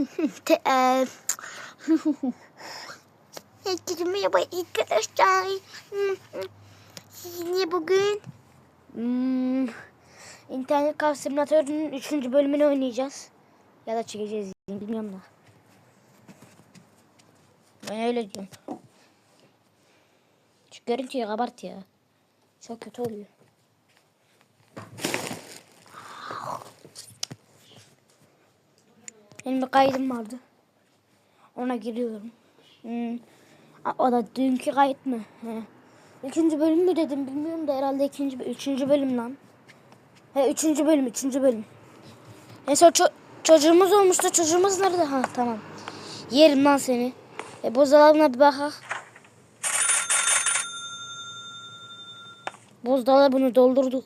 Herkese merhaba arkadaşlar. Sizinle bugün hmm, internet kafe simülatörünün 3. bölümünü oynayacağız. Ya da çekeceğiz bilmiyorum da. Ben öyle diyorum. Şu görüntüyü kabart ya. Çok kötü oluyor. Benim bir kaydım vardı. Ona giriyorum. Hmm. O da dünkü kayıt mı? He. İkinci bölüm mü dedim bilmiyorum da herhalde ikinci, üçüncü bölüm lan. He üçüncü bölüm, üçüncü bölüm. Neyse o ço- çocuğumuz olmuştu. Çocuğumuz nerede? Ha tamam. Yerim lan seni. E buzdolabına bir bakak. Buzdolabını doldurduk.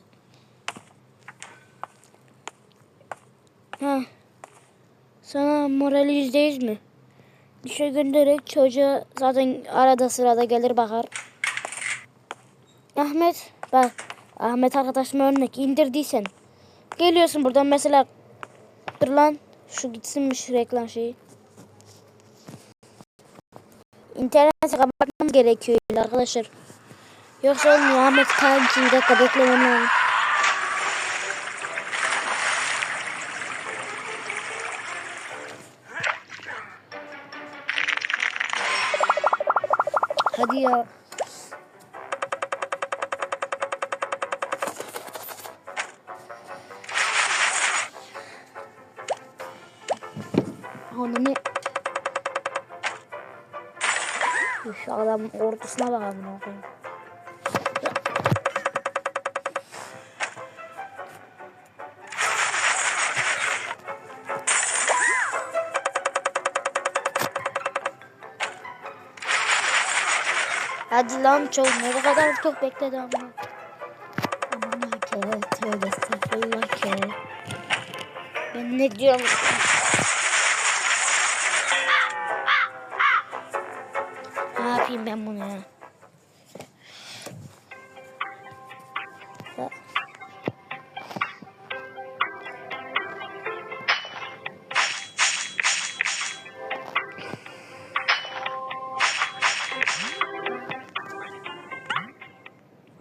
Ha. Sana morali yüzde yüz mü? Düşe göndererek çocuğa zaten arada sırada gelir bakar. Ahmet bak Ahmet arkadaşıma örnek indirdiysen. Geliyorsun buradan mesela dur lan şu gitsinmiş reklam şeyi. İnterneti kapatmam gerekiyor arkadaşlar. Yoksa olmuyor Ahmet kanki bir dakika lazım. Ya. Ne? Üf, adam ordusuna bak Hadi lan çok ne kadar çok bekledi ama. Aman ke tövbe estağfurullah ke. Ben ne diyorum? Ne yapayım ben bunu? Ya.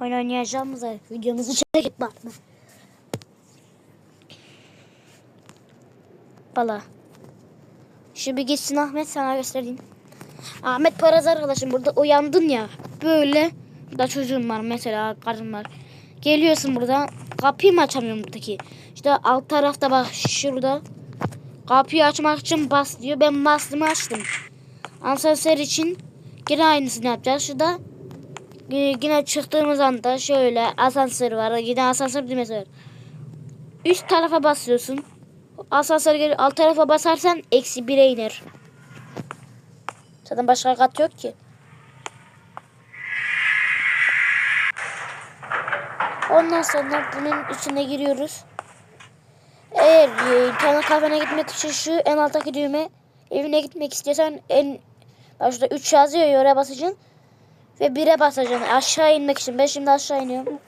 Oyun videomuzu çekip bakma. Valla. Şu bir gitsin Ahmet sana göstereyim. Ahmet Paraz arkadaşım burada uyandın ya. Böyle da çocuğum var mesela karım var. Geliyorsun burada kapıyı mı açamıyorum buradaki. İşte alt tarafta bak şurada. Kapıyı açmak için bas diyor. Ben bastım açtım. Asansör için yine aynısını yapacağız. Şurada yine çıktığımız anda şöyle asansör var. Yine asansör düğmesi var. Üst tarafa basıyorsun. Asansör geliyor. Alt tarafa basarsan eksi bire iner. Zaten başka kat yok ki. Ondan sonra bunun içine giriyoruz. Eğer e, internet kafene gitmek için şu en alttaki düğme evine gitmek istiyorsan en başta 3 yazıyor ya oraya basacaksın. Ve 1'e basacaksın aşağı inmek için. Ben şimdi aşağı iniyorum.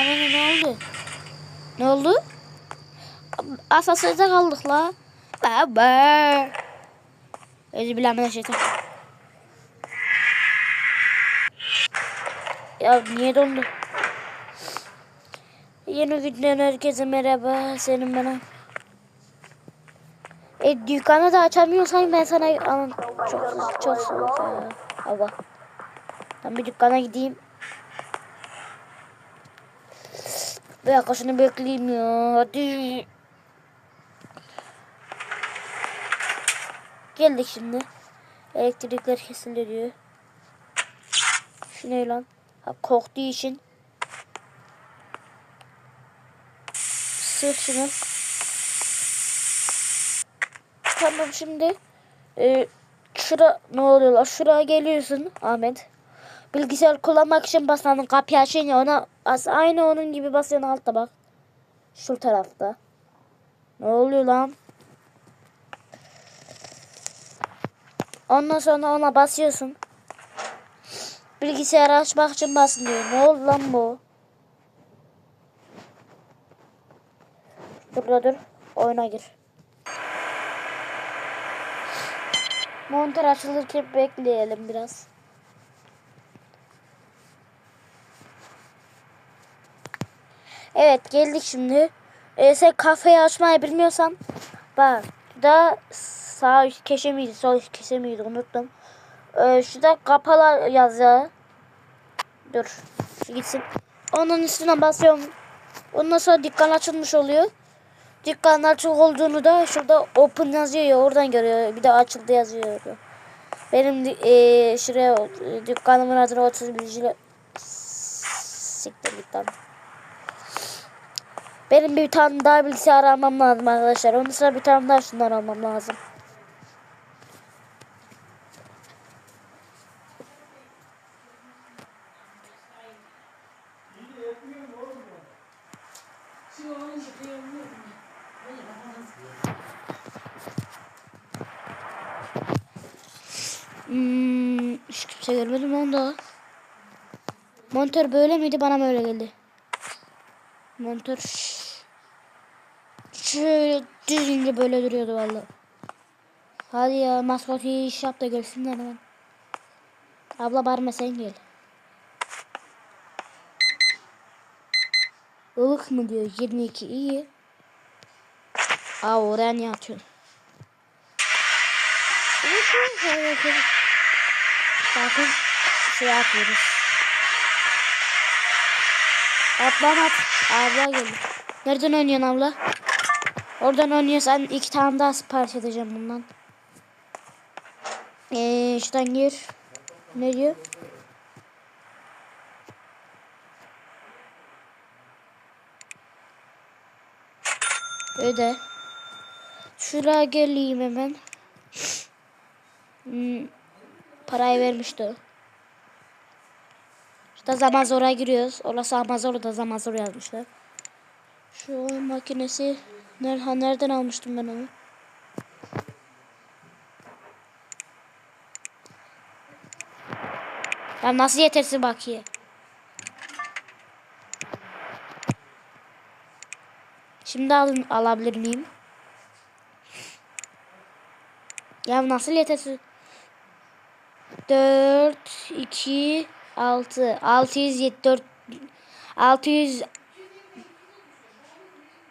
Ana ne oldu? Ne oldu? Asansörde kaldık la. Baba. Özür dilerim şeytan. Ya niye dondu? Yeni günden herkese merhaba. Senin bana. E dükkanı da açamıyorsan ben sana aman çok çok soğuk ya. Hava. Ben bir dükkana gideyim. Bir dakika şunu bekleyeyim ya. Hadi. Geldik şimdi. Elektrikler kesildi diyor. Şu ne lan? Ha, korktuğu için. Sır şunu. Tamam şimdi. E, şura ne oluyor lan? Şuraya geliyorsun Ahmet. Bilgisayar kullanmak için basanın kapıyı açın ya ona as aynı onun gibi basıyorsun altta bak. Şu tarafta. Ne oluyor lan? Ondan sonra ona basıyorsun. Bilgisayarı açmak için basın diyor. Ne oldu lan bu? Burada dur. Oyuna gir. Monitör açılırken bekleyelim biraz. Evet geldik şimdi. Ee, sen kafeyi açmayı bilmiyorsan bak da sağ üst köşe miydi sol üst köşe miydi unuttum. Ee, şurada kapalı yazıyor. Dur gitsin. Onun üstüne basıyorum. Ondan sonra dükkan açılmış oluyor. Dükkan açık olduğunu da şurada open yazıyor ya oradan görüyor. Bir de açıldı yazıyor. Benim e, şuraya e, dükkanımın adına 31 lira siktir git lan. Benim bir tane daha bilgisayar almam lazım arkadaşlar. Onun sıra bir tane daha şundan almam lazım. Hmm, hiç kimse görmedim onu da. Monitör böyle miydi bana mı öyle geldi? Monitör şöyle düzgünce böyle duruyordu vallahi. Hadi ya maskot iş yap da gelsinler hemen. Abla bağırma sen gel. Ilık mı diyor 22 iyi. Aa oraya niye atıyorsun? Bakın şey yapıyoruz. Atlan at. Abla geldi. Nereden oynuyorsun abla? Oradan oynuyorsan iki tane daha sipariş edeceğim bundan. Ee, şuradan gir. Ne diyor? Öde. Şuraya geleyim hemen. Hmm, parayı vermişti. o. İşte zaman zora giriyoruz. Orası Amazon da zaman zor yazmışlar. Şu oyun makinesi ha, nereden almıştım ben onu? Ya nasıl yetersiz bakiye? Şimdi alın, alabilir miyim? Ya nasıl yetersiz? 4 2 6 674 600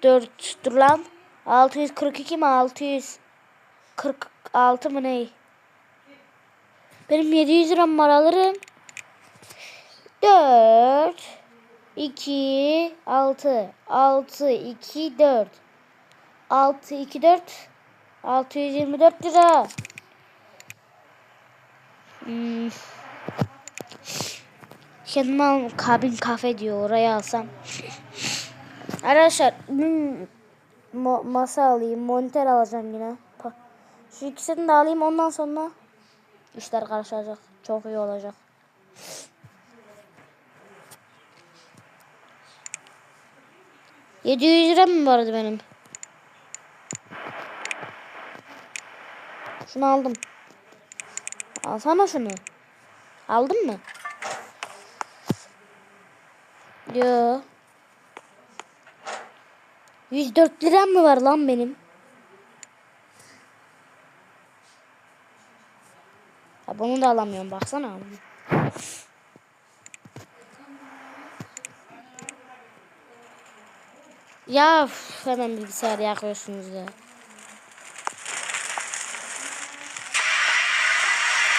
4 dur lan. 642 mi? 646 mı ne? Benim 700 liram var alırım. 4 2 6 6 2 4 6 2 4 624 lira. Hmm. Al- kabin kafe diyor oraya alsam. Arkadaşlar hmm, mo- masa alayım, monitör alacağım yine. Şu ikisini de alayım ondan sonra işler karışacak. Çok iyi olacak. Yedi yüz lira vardı benim? Şunu aldım. Alsana şunu. Aldın mı? Yo. 104 liram mı var lan benim? Ya bunu da alamıyorum baksana. Ya hemen bilgisayarı yakıyorsunuz ya.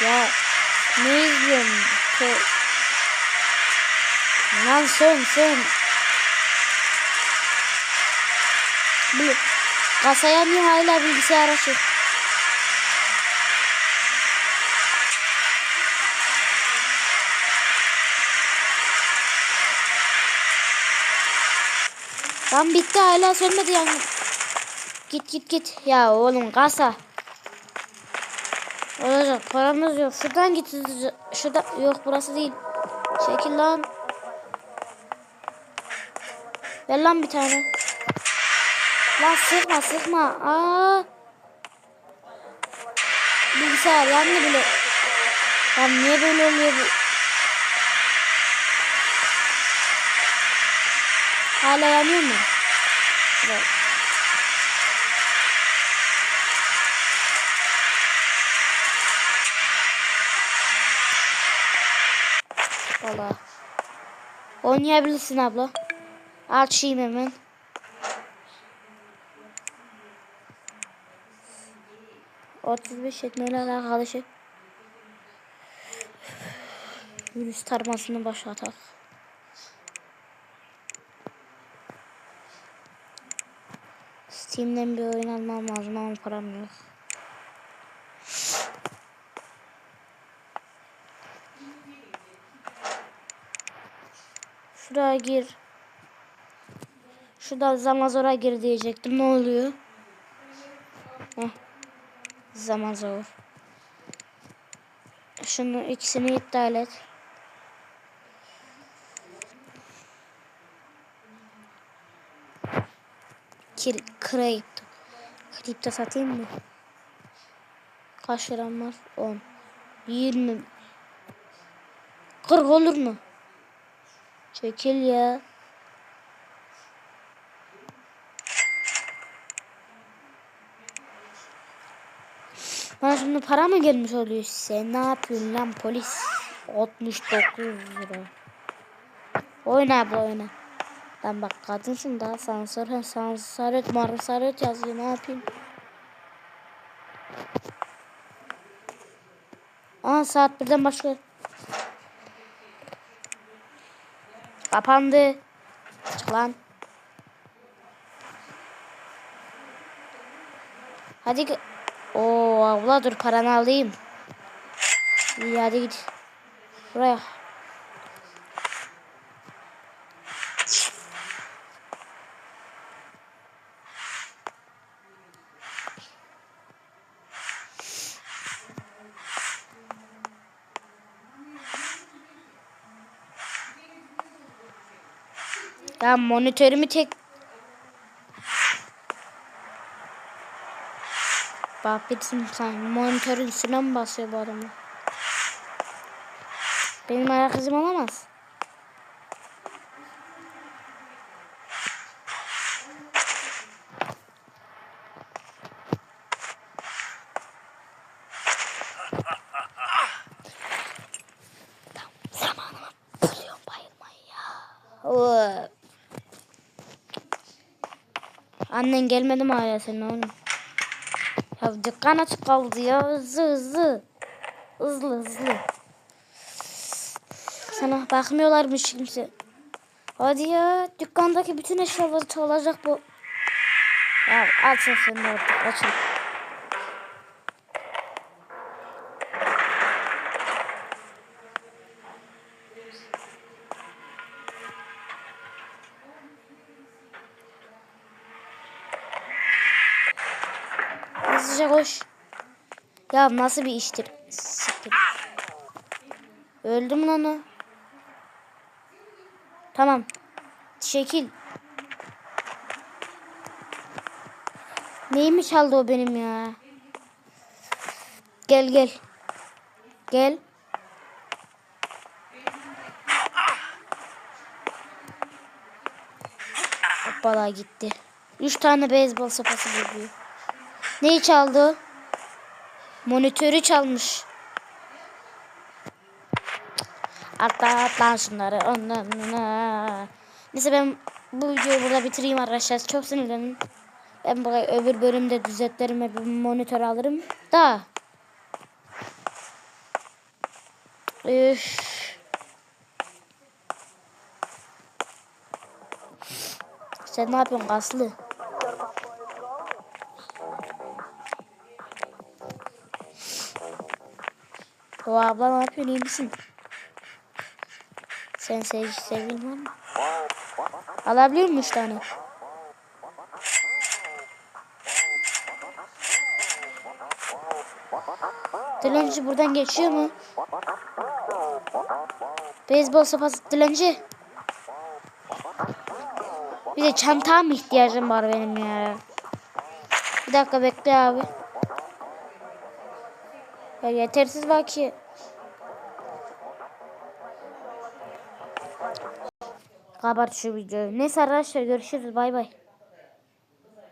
Ya ne izliyorsun? Ko- Lan sen sen. Bu kasaya niye hala bilgisayar açık? Lan bitti hala sönmedi yani. Git git git. Ya oğlum kasa. Olacak paramız yok. Şuradan hızlıca. Şurada yok burası değil. Çekil lan. Ver lan bir tane. Lan sıkma sıkma. Aa. Bilgisayar yandı bile. Lan niye böyle oluyor bu? Hala yanıyor mu? Bak. Valla. Oynayabilirsin abla. Açayım hemen. Otuz beş etmeyle alakalı şey. Virüs tarmasını başlatak. Steam'den bir oyun almam lazım ama param yok. Şuraya gir. Şurada Zamazor'a gir diyecektim. Ne oluyor? Heh. Zamazor. Şunu ikisini iptal et. Kir kripto. Kripto satayım mı? Kaç liram var? 10. 20. 40 olur mu? Çekil ya. Bana şimdi para mı gelmiş oluyor? Sen ne yapıyorsun lan polis? 69 lira. Oyna abi oyna. Lan bak kadınsın daha sansör sansör et marasar et yazıyor ne yapayım? Aa saat birden başka. Kapandı. Çık lan. Hadi. Oo abla dur paranı alayım. İyi hadi git. Buraya. Ya monitörümü tek Bak bitsin sen monitörün üstüne mi basıyor bu adam? Benim ayak izim olamaz. Tam zamanımı buluyorum bayılmayı ya. Oo. Annen gelmedi mi hala senin oğlum? Ya dükkan açık kaldı ya. Hızlı hızlı. Hızlı hızlı. Sana bakmıyorlarmış kimse. Hadi ya. Dükkandaki bütün eşyaları çalacak bu. Ya açın artık açın. Hızlıca koş. Ya nasıl bir iştir? Siktir. Öldü mü lan o? Tamam. Şekil. Neyimi çaldı o benim ya? Gel gel. Gel. Hoppala gitti. Üç tane beyzbol sopası buluyor. Neyi çaldı? Monitörü çalmış. Atla atla şunları. Ondan. Neyse ben bu videoyu burada bitireyim arkadaşlar. Çok sinirlendim. Ben bu öbür bölümde düzeltlerim ve bir monitör alırım. Da. Üf. Sen ne yapıyorsun kaslı? O abla ne yapıyorsun iyi misin? Sen sev sevgilin var mı? Alabiliyor musun üç tane? Dilenci buradan geçiyor mu? Beyzbol sopası dilenci. Bir de çantaya mı ihtiyacım var benim ya? Bir dakika bekle abi. Ya yetersiz var ki. Kapat şu videoyu. Neyse arkadaşlar görüşürüz. Bay bay.